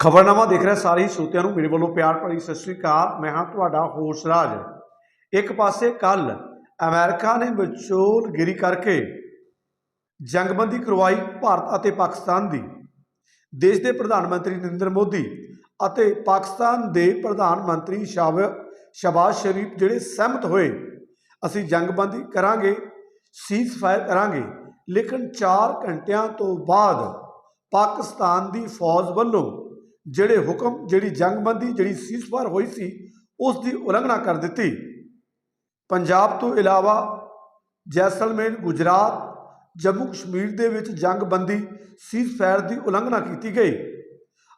ਖਬਰਨਾਮਾ ਦੇਖ ਰਹੇ ਸਾਰੇ ਹੀ ਸਰੋਤਿਆਂ ਨੂੰ, ਮੇਰੇ ਵੱਲੋਂ ਪਿਆਰ ਭਰੀ ਸਤਿ ਸ੍ਰੀ ਅਕਾਲ। ਮੈਂ ਹਾਂ ਤੁਹਾਡਾ ਹੋਸਟ ਰਾਜ। ਇੱਕ ਪਾਸੇ ਕੱਲ ਅਮਰੀਕਾ ਨੇ ਵਿਚੋਲਗਿਰੀ ਕਰਕੇ ਜੰਗਬੰਦੀ ਕਰਵਾਈ ਭਾਰਤ ਅਤੇ ਪਾਕਿਸਤਾਨ ਦੀ। ਦੇਸ਼ ਦੇ ਪ੍ਰਧਾਨ ਮੰਤਰੀ ਨਰਿੰਦਰ ਮੋਦੀ ਅਤੇ ਪਾਕਿਸਤਾਨ ਦੇ ਪ੍ਰਧਾਨ ਮੰਤਰੀ ਸ਼ਾਬ ਸ਼ਬਾਜ਼ ਸ਼ਰੀਫ ਜਿਹੜੇ ਸਹਿਮਤ ਹੋਏ, ਅਸੀਂ ਜੰਗਬੰਦੀ ਕਰਾਂਗੇ ਸੀਜ਼ ਫਾਇਰ ਕਰਾਂਗੇ, ਲੇਕਿਨ 4 ਘੰਟਿਆਂ ਤੋਂ ਬਾਅਦ ਪਾਕਿਸਤਾਨ ਦੀ ਫੌਜ ਵੱਲੋਂ ਜਿਹੜੇ ਹੁਕਮ, ਜਿਹੜੀ ਜੰਗਬੰਦੀ, ਜਿਹੜੀ ਸੀਜ਼ਫਾਇਰ ਹੋਈ ਸੀ ਉਸ ਦੀ ਉਲੰਘਣਾ ਕਰ ਦਿੱਤੀ। ਪੰਜਾਬ ਤੋਂ ਇਲਾਵਾ ਜੈਸਲਮੇਰ, ਗੁਜਰਾਤ, ਜੰਮੂ ਕਸ਼ਮੀਰ ਦੇ ਵਿੱਚ ਜੰਗਬੰਦੀ ਸੀਜ਼ਫਾਇਰ ਦੀ ਉਲੰਘਣਾ ਕੀਤੀ ਗਈ।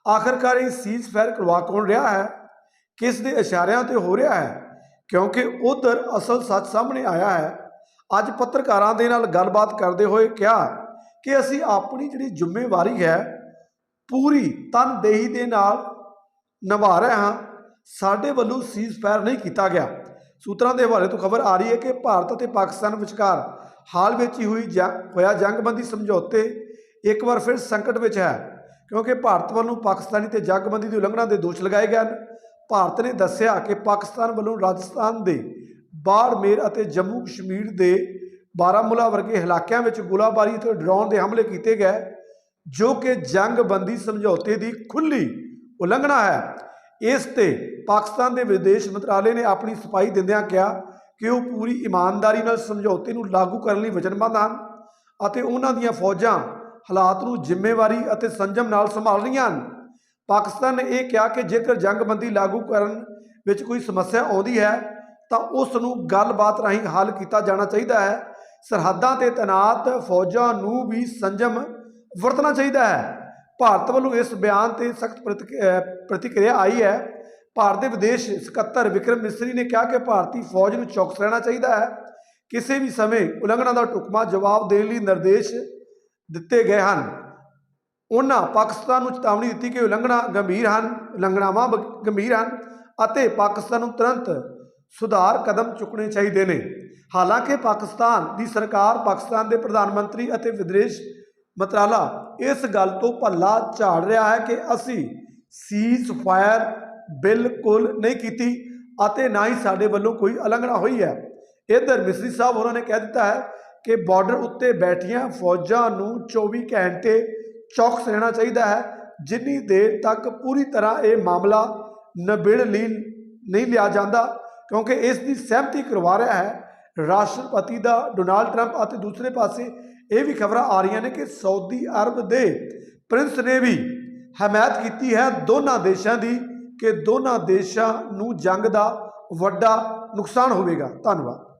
ਆਖਰਕਾਰ ਇਹ ਸੀਜ਼ਫਾਇਰ ਕਰਵਾ ਕੌਣ ਰਿਹਾ ਹੈ? ਕਿਸ ਦੇ ਇਸ਼ਾਰਿਆਂ ਤੇ ਹੋ ਰਿਹਾ ਹੈ? ਕਿਉਂਕਿ ਉਧਰ ਅਸਲ ਸੱਚ ਸਾਹਮਣੇ ਆਇਆ ਹੈ। ਅੱਜ ਪੱਤਰਕਾਰਾਂ ਦੇ ਨਾਲ ਗੱਲਬਾਤ ਕਰਦੇ ਹੋਏ ਕਿਹਾ ਕਿ ਅਸੀਂ ਆਪਣੀ ਜਿਹੜੀ ਜ਼ਿੰਮੇਵਾਰੀ ਹੈ ਪੂਰੀ ਤਨਦੇਹੀ ਦੇ ਨਾਲ ਨਿਭਾ ਰਹੇ ਹਾਂ। ਸਾਡੇ ਵੱਲੋਂ ਸੀਜ਼ਫਾਇਰ ਨਹੀਂ ਕੀਤਾ ਗਿਆ। ਸੂਤਰਾਂ ਦੇ ਹਵਾਲੇ ਤੋਂ ਖਬਰ ਆ ਰਹੀ ਹੈ ਕਿ ਭਾਰਤ ਅਤੇ ਪਾਕਿਸਤਾਨ ਵਿਚਕਾਰ ਹਾਲ ਵਿੱਚ ਹੀ ਹੋਈ ਜੰਗ ਹੋਇਆ ਜੰਗਬੰਦੀ ਸਮਝੌਤੇ ਇੱਕ ਵਾਰ ਫਿਰ ਸੰਕਟ ਵਿੱਚ ਹੈ, ਕਿਉਂਕਿ ਭਾਰਤ ਵੱਲੋਂ ਪਾਕਿਸਤਾਨੀ ਤੇ ਜੰਗਬੰਦੀ ਦੀ ਉਲੰਘਣਾ ਦੇ ਦੋਸ਼ ਲਗਾਏ ਗਏ ਹਨ। ਭਾਰਤ ਨੇ ਦੱਸਿਆ ਕਿ ਪਾਕਿਸਤਾਨ ਵੱਲੋਂ ਰਾਜਸਥਾਨ ਦੇ ਬਾੜਮੇਰ ਅਤੇ ਜੰਮੂ ਕਸ਼ਮੀਰ ਦੇ ਬਾਰਾਮੂਲਾ ਵਰਗੇ ਇਲਾਕਿਆਂ ਵਿੱਚ ਗੋਲਾਬਾਰੀ ਅਤੇ ਡਰੋਨ ਦੇ ਹਮਲੇ ਕੀਤੇ ਗਏ। ਜੋ ਕਿ ਜੰਗਬੰਦੀ ਸਮਝੌਤੇ ਦੀ ਖੁੱਲੀ ਉਲੰਘਣਾ ਹੈ। ਇਸ ਤੇ ਪਾਕਿਸਤਾਨ ਦੇ ਵਿਦੇਸ਼ ਮੰਤਰਾਲੇ ਨੇ ਆਪਣੀ ਸਫ਼ਾਈ ਦਿੰਦਿਆਂ ਕਿਹਾ ਕਿ ਉਹ ਪੂਰੀ ਇਮਾਨਦਾਰੀ ਨਾਲ ਸਮਝੌਤੇ ਨੂੰ ਲਾਗੂ ਕਰਨ ਲਈ ਵਚਨਬੱਧ ਹਨ ਅਤੇ ਉਹਨਾਂ ਦੀਆਂ ਫੌਜਾਂ ਹਾਲਾਤ ਨੂੰ ਜ਼ਿੰਮੇਵਾਰੀ ਅਤੇ ਸੰਜਮ ਨਾਲ ਸੰਭਾਲ ਰਹੀਆਂ ਹਨ। ਪਾਕਿਸਤਾਨ ਨੇ ਇਹ ਕਿਹਾ ਕਿ ਜੇਕਰ ਜੰਗਬੰਦੀ ਲਾਗੂ ਕਰਨ ਵਿੱਚ ਕੋਈ ਸਮੱਸਿਆ ਆਉਂਦੀ ਹੈ, ਤਾਂ ਉਸ ਨੂੰ ਗੱਲਬਾਤ ਰਾਹੀਂ ਹੱਲ ਕੀਤਾ ਜਾਣਾ ਚਾਹੀਦਾ ਹੈ। ਸਰਹੱਦਾਂ ਤੇ ਤੈਨਾਤ ਫੌਜਾਂ ਨੂੰ ਵੀ ਸੰਜਮ ਵਰਤਣਾ ਚਾਹੀਦਾ ਹੈ। ਭਾਰਤ ਵੱਲੋਂ ਇਸ ਬਿਆਨ ਤੇ ਸਖਤ ਪ੍ਰਤੀਕਿਰਿਆ ਆਈ ਹੈ। ਭਾਰਤ ਦੇ ਵਿਦੇਸ਼ ਸਕੱਤਰ ਵਿਕਰਮ ਮਿਸਰੀ ਨੇ ਕਿਹਾ ਕਿ ਭਾਰਤੀ ਫੌਜ ਨੂੰ ਚੌਕਸ ਰਹਿਣਾ ਚਾਹੀਦਾ ਹੈ। ਕਿਸੇ ਵੀ ਸਮੇਂ ਉਲੰਘਣਾ ਦਾ ਟੁਕਮਾ ਜਵਾਬ ਦੇਣ ਲਈ ਨਿਰਦੇਸ਼ ਦਿੱਤੇ ਗਏ ਹਨ। ਉਹਨਾਂ ਪਾਕਿਸਤਾਨ ਨੂੰ ਚੇਤਾਵਨੀ ਦਿੱਤੀ ਕਿ ਉਲੰਘਣਾ ਗੰਭੀਰ ਹਨ, ਉਲੰਘਣਾਵਾਂ ਬ- ਗੰਭੀਰ ਹਨ ਅਤੇ ਪਾਕਿਸਤਾਨ ਨੂੰ ਤੁਰੰਤ ਸੁਧਾਰ ਕਦਮ ਚੁੱਕਣੇ ਚਾਹੀਦੇ ਨੇ। ਹਾਲਾਂਕਿ ਪਾਕਿਸਤਾਨ ਦੀ ਸਰਕਾਰ ਪਾਕਿਸਤਾਨ ਦੇ ਪ੍ਰਧਾਨ ਮੰਤਰੀ ਅਤੇ ਵਿਦੇਸ਼ ਮੰਤਰਾਲਾ, ਇਸ ਗੱਲ ਤੋਂ ਭੱਲਾ ਝਾੜ ਰਿਹਾ ਹੈ ਕਿ ਅਸੀਂ ਸੀਜ਼ ਫਾਇਰ ਬਿਲਕੁਲ ਨਹੀਂ ਕੀਤੀ ਅਤੇ ਨਾ ਹੀ ਸਾਡੇ ਵੱਲੋਂ ਕੋਈ ਉਲੰਘਣਾ ਹੋਈ ਹੈ। ਇਧਰ ਮਿਸਰੀ ਸਾਹਿਬ ਹੋਰਾਂ ਨੇ ਕਹਿ ਦਿੱਤਾ ਹੈ ਕਿ ਬਾਰਡਰ ਉੱਤੇ ਬੈਠੀਆਂ ਫੌਜਾਂ ਨੂੰ 24 ਘੰਟੇ ਚੌਕਸ ਰਹਿਣਾ ਚਾਹੀਦਾ ਹੈ। ਜਿੰਨੀ ਦੇਰ ਤੱਕ ਪੂਰੀ ਤਰ੍ਹਾਂ ਇਹ ਮਾਮਲਾ ਨਬਿੜ ਲਈ ਨਹੀਂ ਲਿਆ ਜਾਂਦਾ, ਕਿਉਂਕਿ ਇਸ ਦੀ ਸਹਿਮਤੀ ਕਰਵਾ ਰਿਹਾ ਹੈ। ਰਾਸ਼ਟਰਪਤੀ ਦਾ ਡੋਨਾਲਡ ਟਰੰਪ ਅਤੇ ਦੂਸਰੇ ਪਾਸੇ ਇਹ ਵੀ ਖਬਰਾਂ ਆ ਰਹੀਆਂ ਨੇ ਕਿ ਸਾਊਦੀ ਅਰਬ ਦੇ ਪ੍ਰਿੰਸ ਨੇ ਵੀ ਹਮਾਇਤ ਕੀਤੀ ਹੈ ਦੋਨਾਂ ਦੇਸ਼ਾਂ ਦੀ ਕਿ ਦੋਨਾਂ ਦੇਸ਼ਾਂ ਨੂੰ ਜੰਗ ਦਾ ਵੱਡਾ ਨੁਕਸਾਨ ਹੋਵੇਗਾ। ਧੰਨਵਾਦ।